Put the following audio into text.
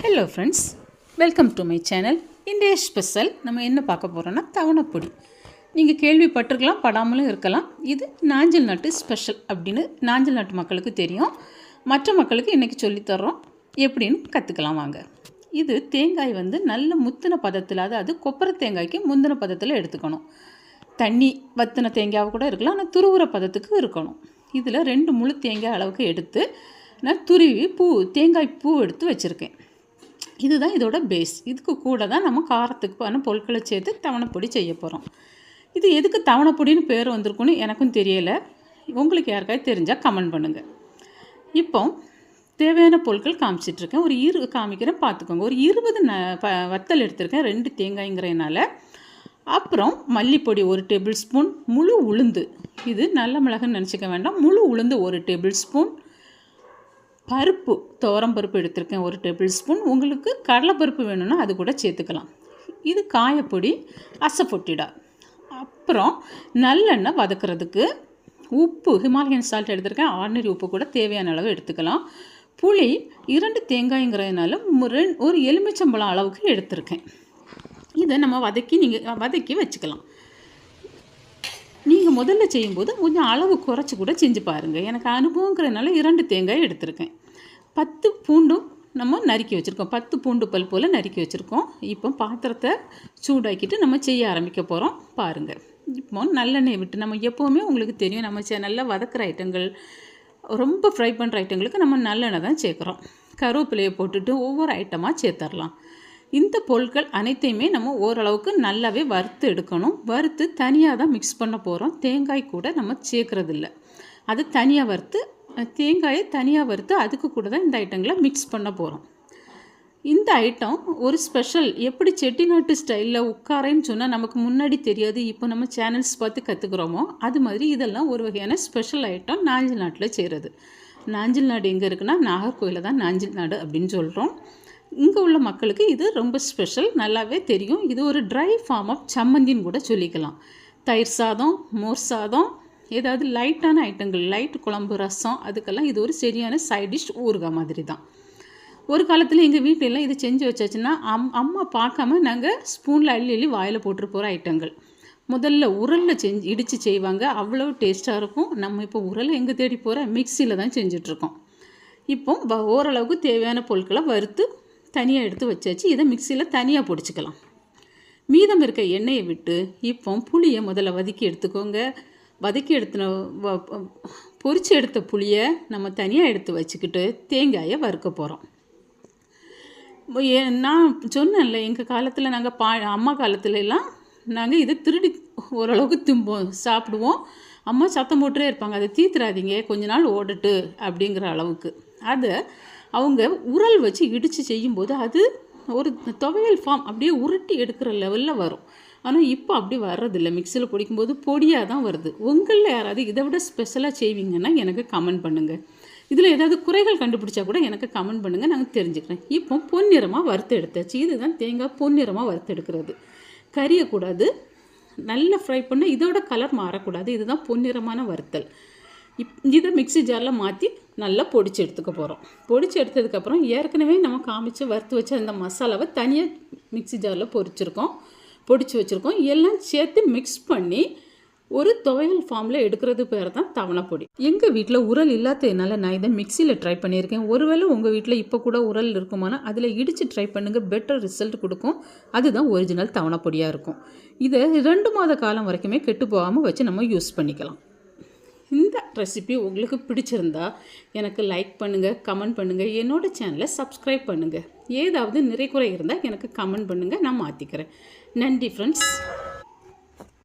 Hello friends welcome to my channel இன்றைய special நம்ம என்ன பார்க்க போகிறோன்னா தவணைப்பொடி. நீங்கள் கேள்விப்பட்டிருக்கலாம் படாமலும் இருக்கலாம். இது நாஞ்சல் நாட்டு ஸ்பெஷல் அப்படின்னு நாஞ்சல் நாட்டு மக்களுக்கு தெரியும். மற்ற மக்களுக்கு இன்றைக்கி சொல்லித்தர்றோம் எப்படின்னு கற்றுக்கலாம் வாங்க. இது தேங்காய் வந்து நல்ல முத்தின பதத்தில் அதாவது கொப்பரை தேங்காய்க்கு முந்தின பதத்தில் எடுத்துக்கணும். தண்ணி வத்தின தேங்காவை கூட இருக்கலாம் ஆனால் துருவுற பதத்துக்கு இருக்கணும். இதில் ரெண்டு முழு தேங்காய் அளவுக்கு எடுத்து நான் துருவி பூ தேங்காய் பூ எடுத்து வச்சுருக்கேன். இதுதான் இதோட பேஸ் இதுக்கு கூட தான் நம்ம காரத்துக்கு பண்ண பொருட்களை சேர்த்து தவணைப்பொடி செய்ய போகிறோம் இது எதுக்கு தவணைப்பொடின்னு பேர் வந்திருக்குன்னு எனக்கும் தெரியலை. உங்களுக்கு யாருக்காவது தெரிஞ்சால் கமெண்ட் பண்ணுங்கள் இப்போ தேவையான பொருட்கள் காமிச்சிட்ருக்கேன். ஒரு இரு காமிக்கிறேன் பார்த்துக்கோங்க. ஒரு இருபது ந ப வத்தல் எடுத்திருக்கேன் ரெண்டு தேங்காய்ங்கிறதுனால அப்புறம் மல்லிப்பொடி ஒரு டேபிள் ஸ்பூன் முழு உளுந்து. இது நல்ல மிளகுன்னு நினச்சிக்க வேண்டாம். முழு உளுந்து ஒரு டேபிள் ஸ்பூன் பருப்பு துவரம் பருப்பு எடுத்திருக்கேன் ஒரு டேபிள் ஸ்பூன் உங்களுக்கு கடலைப்பருப்பு வேணும்னா அது கூட சேர்த்துக்கலாம். இது காயப்பொடி அசப்பொட்டிடா அப்புறம் நல்லெண்ணெய் வதக்கிறதுக்கு உப்பு ஹிமாலயன் சால்ட் எடுத்திருக்கேன். ஆர்டினரி உப்பு கூட தேவையான அளவு எடுத்துக்கலாம். புளி இரண்டு தேங்காய்ங்கிறதுனால ஒரு எலுமிச்சம்பழம் அளவுக்கு எடுத்திருக்கேன். இதை நம்ம வதக்கி நீங்கள் வதக்கி வச்சுக்கலாம். நீங்கள் முதல்ல செய்யும்போது கொஞ்சம் அளவு குறைச்சி கூட செஞ்சு பாருங்கள் எனக்கு அனுபவங்கிறதுனால இரண்டு தேங்காய் எடுத்திருக்கேன். பத்து பூண்டும் நம்ம நறுக்கி வச்சுருக்கோம். பத்து பூண்டு பல் போல் நறுக்கி வச்சுருக்கோம். இப்போ பாத்திரத்தை சூடாக்கிட்டு நம்ம செய்ய ஆரம்பிக்க போகிறோம் பாருங்கள் இப்போ நல்லெண்ணெய் விட்டு நம்ம எப்போவுமே உங்களுக்கு தெரியும் நம்ம சேனலில் வதக்குற ஐட்டங்கள் ரொம்ப ஃப்ரை பண்ணுற ஐட்டங்களுக்கு நம்ம நல்லெண்ணெய் தான் சேர்க்குறோம். கருவேப்பிலையை போட்டுட்டு ஒவ்வொரு ஐட்டமாக சேர்த்துடலாம் இந்த பொருட்கள் அனைத்தையுமே நம்ம ஓரளவுக்கு நல்லாவே வறுத்து எடுக்கணும். வறுத்து தனியாக தான் மிக்ஸ் பண்ண போகிறோம் தேங்காய் கூட நம்ம சேர்க்கறது அது தனியாக வறுத்து தேங்காயை தனியாக வறுத்து அதுக்கு கூட தான் இந்த ஐட்டங்களை மிக்ஸ் பண்ண போகிறோம் இந்த ஐட்டம் ஒரு ஸ்பெஷல் எப்படி செட்டிநாட்டு ஸ்டைலில் உட்காரேன்னு சொன்னால் நமக்கு முன்னாடி தெரியாது. இப்போ நம்ம சேனல்ஸ் பார்த்து கற்றுக்குறோமோ அது மாதிரி இதெல்லாம் ஒரு வகையான ஸ்பெஷல் ஐட்டம் நாஞ்சில் நாட்டில் செய்கிறது நாஞ்சில் நாடு எங்கே இருக்குன்னா நாகர்கோயிலில் தான் நாஞ்சில் நாடு அப்படின்னு சொல்கிறோம் இங்கே உள்ள மக்களுக்கு இது ரொம்ப ஸ்பெஷல் நல்லாவே தெரியும். இது ஒரு ட்ரை ஃபார்ம் ஆஃப் சம்மந்தின்னு கூட சொல்லிக்கலாம். தயிர் சாதம் மோர் சாதம் ஏதாவது லைட்டான ஐட்டங்கள் லைட் குழம்பு ரசம் அதுக்கெல்லாம் இது ஒரு சரியான சைட் டிஷ் ஊறுகாய் மாதிரி தான் ஒரு காலத்தில் எங்கள் வீட்டிலலாம் இது செஞ்சு வச்சாச்சுன்னா அம் அம்மா பார்க்காம நாங்கள் ஸ்பூனில் அள்ளி அள்ளி வாயில் போட்டு போகிற ஐட்டங்கள் முதல்ல உரலில் செஞ்சு இடித்து செய்வாங்க. அவ்வளோ டேஸ்ட்டாக இருக்கும். நம்ம இப்போ உரலை எங்கே தேடி போகிற மிக்சியில் தான் செஞ்சிட்ருக்கோம் இப்போ வ- ஓரளவுக்கு தேவையான பொருட்களை வறுத்து தனியாக எடுத்து வச்சாச்சு. இதை மிக்சியில் தனியாக பொடிச்சுக்கலாம். மீதம் இருக்க எண்ணெயை விட்டு இப்போ புளியை முதல்ல வதக்கி எடுத்துக்கோங்க. வதக்கி எடுத்துன வ- எடுத்த புளியை நம்ம தனியாக எடுத்து வச்சுக்கிட்டு தேங்காயை வறுக்க போகிறோம் ஏ- நான் சொன்னேன்ல எங்கள் காலத்தில் நாங்கள் பா அம்மா காலத்துலலாம் நாங்கள் இதை திருடி ஓரளவுக்கு திம்போம் சாப்பிடுவோம். அம்மா சத்தம் போட்டுட்டே இருப்பாங்க. அதை தீத்துறாதீங்க கொஞ்ச நாள் ஓடட்டு அப்படிங்கிற அளவுக்கு. அதை அவங்க உரல் வச்சு இடித்து செய்யும்போது அது ஒரு துவையல் ஃபார்ம் அப்படியே உருட்டி எடுக்கிற லெவலில் வரும். ஆனால் இப்போ அப்படி வர்றதில்ல. மிக்சியில் பிடிக்கும்போது பொடியாக தான் வருது. உங்களில் யாராவது இதை விட ஸ்பெஷலாக செய்வீங்கன்னா எனக்கு கமெண்ட் பண்ணுங்கள் இதில் ஏதாவது குறைகள் கண்டுபிடிச்சா கூட எனக்கு கமெண்ட் பண்ணுங்கள் நாங்கள் தெரிஞ்சுக்கிறேன். இப்போ பொன்னிறமாக வறுத்து எடுத்தாச்சு. இதுதான் தேங்காய் பொன்னிறமாக வறுத்து எடுக்கிறது. கறியக்கூடாது நல்லா ஃப்ரை பண்ண இதோட கலர் மாறக்கூடாது. இதுதான் பொன்னிறமான வறுத்தல். இப் இதை மிக்ஸி ஜாரில் மாற்றி நல்லா பொடிச்சு எடுத்துக்க போகிறோம் பொடிச்சு எடுத்ததுக்கப்புறம் ஏற்கனவே நம்ம காமிச்சு வறுத்து வச்ச அந்த மசாலாவை தனியாக மிக்ஸி ஜாரில் பொரிச்சிருக்கோம். பொடிச்சு வச்சுருக்கோம். எல்லாம் சேர்த்து மிக்ஸ் பண்ணி ஒரு துவையல் ஃபார்மில் எடுக்கிறது பேர் தான் தவணைப்பொடி. எங்கள் வீட்டில் உரல் இல்லாததுனால நான் இதை மிக்சியில் ட்ரை பண்ணியிருக்கேன். ஒருவேளை உங்கள் வீட்டில் இப்போ கூட உரல் இருக்குமானா அதில் இடித்து ட்ரை பண்ணுங்கள் பெட்டர் ரிசல்ட் கொடுக்கும். அதுதான் ஒரிஜினல் தவணைப்பொடியாக இருக்கும். இதை ரெண்டு மாத காலம் வரைக்குமே கெட்டு போகாமல் வச்சு நம்ம யூஸ் பண்ணிக்கலாம். இந்த ரெசிபி உங்களுக்கு பிடிச்சிருந்தா எனக்கு லைக் பண்ணுங்கள் கமெண்ட் பண்ணுங்கள் என்னோட சேனலை சப்ஸ்கிரைப் பண்ணுங்கள் ஏதாவது நிறைக்குறை இருந்தால் எனக்கு கமெண்ட் பண்ணுங்கள் நான் மாற்றிக்கிறேன் நன்றி ஃப்ரெண்ட்ஸ்